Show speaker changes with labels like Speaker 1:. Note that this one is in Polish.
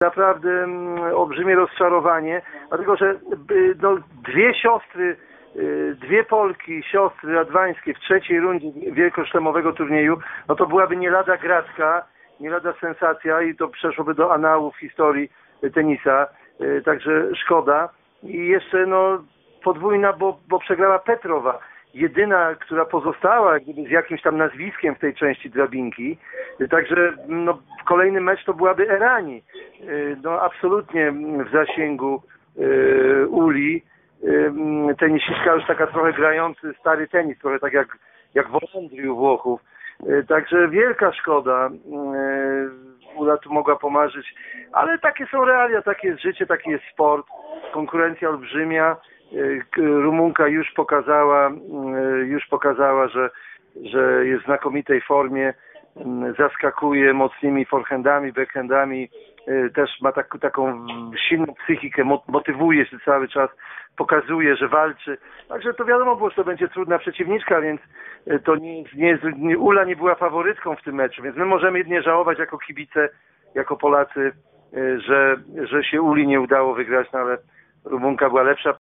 Speaker 1: naprawdę mm, olbrzymie rozczarowanie, dlatego że y, no, dwie siostry, y, dwie Polki, siostry radwańskie w trzeciej rundzie wielkoszlemowego turnieju, no to byłaby nie lada gratka, nie lada sensacja i to przeszłoby do anałów historii tenisa, y, także szkoda. I jeszcze no podwójna, bo, bo przegrała Petrowa, jedyna, która pozostała gdyby z jakimś tam nazwiskiem w tej części drabinki. Także no, kolejny mecz to byłaby Erani. Y, No absolutnie w zasięgu y, Uli. Y, mm, Tenisistka już taka trochę grający stary tenis, trochę tak jak, jak Wolandry u Włochów. Także wielka szkoda. Ula tu mogła pomarzyć, ale takie są realia, takie jest życie, taki jest sport, konkurencja olbrzymia. Rumunka już pokazała, y, już pokazała, że, że jest w znakomitej formie, mm, zaskakuje mocnymi forehandami, backhandami, y, też ma tak, taką silną psychikę, mo- motywuje się cały czas, pokazuje, że walczy. Także to wiadomo było, że to będzie trudna przeciwniczka, więc y, to nie, nie, nie, Ula nie była faworytką w tym meczu, więc my możemy jedynie żałować jako kibice, jako Polacy, y, że, że się Uli nie udało wygrać, no ale Rumunka była lepsza.